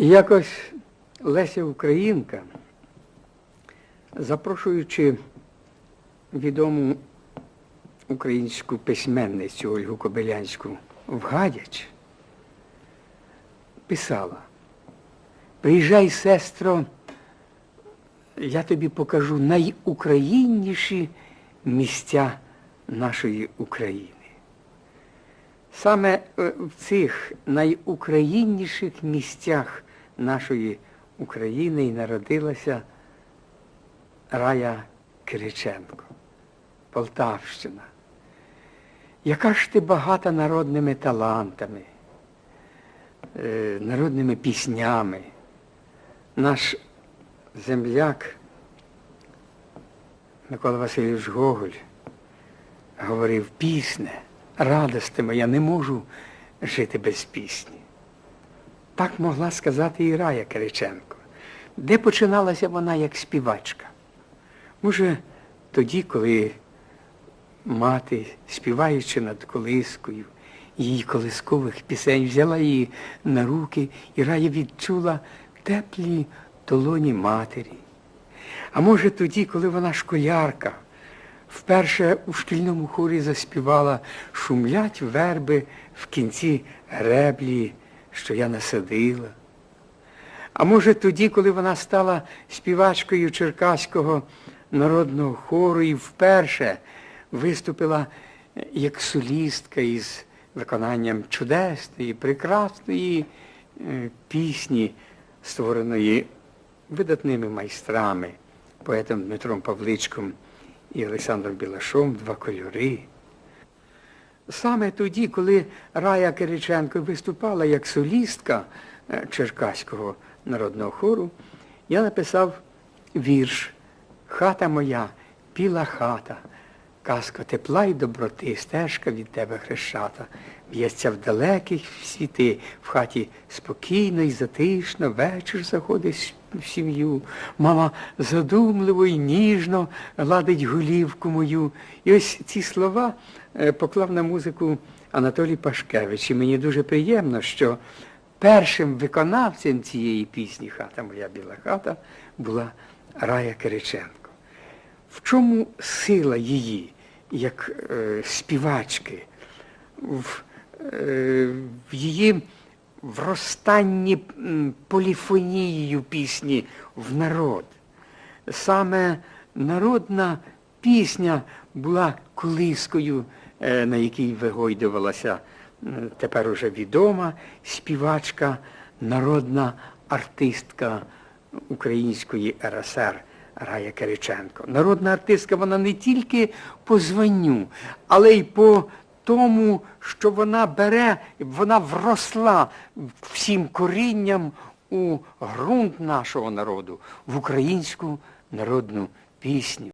І якось Леся Українка, запрошуючи відому українську письменницю Ольгу Кобилянську в Гадяч, писала, приїжджай, сестро, я тобі покажу найукраїнніші місця нашої України. Саме е, в цих найукраїнніших місцях нашої України і народилася Рая Кириченко, Полтавщина. Яка ж ти багата народними талантами, е, народними піснями. Наш земляк Микола Васильович Гоголь говорив, пісне, радости моя, не можу жити без пісні. Так могла сказати і Рая Кириченко. Де починалася вона як співачка? Може, тоді, коли мати, співаючи над колискою, її колискових пісень, взяла її на руки, і Рая відчула теплі долоні матері. А може тоді, коли вона школярка, вперше у шкільному хорі заспівала Шумлять верби в кінці греблі, що я насадила. А може тоді, коли вона стала співачкою Черкаського народного хору і вперше виступила е, як солістка із виконанням чудесної, прекрасної е, пісні, створеної видатними майстрами, поетом Дмитром Павличком і Олександром Білашом Два кольори. Саме тоді, коли Рая Кириченко виступала як солістка е, Черкаського народного хору, я написав вірш Хата моя, піла хата, казка тепла й доброти, стежка від тебе хрещата, б'ється в далеких світи, в хаті спокійно і затишно, вечір заходить в сім'ю. Мама задумливо і ніжно гладить голівку мою. І ось ці слова е, поклав на музику Анатолій Пашкевич. І мені дуже приємно, що першим виконавцем цієї пісні Хата моя біла хата була Рая Кириченко. В чому сила її, як е, співачки, в, е, в її вростанні поліфонією пісні в народ? Саме народна пісня була колискою, е, на якій вигойдувалася тепер уже відома співачка, народна артистка української РСР Рая Кириченко. Народна артистка вона не тільки по званню, але й по тому, що вона бере, вона вросла всім корінням у ґрунт нашого народу, в українську народну пісню.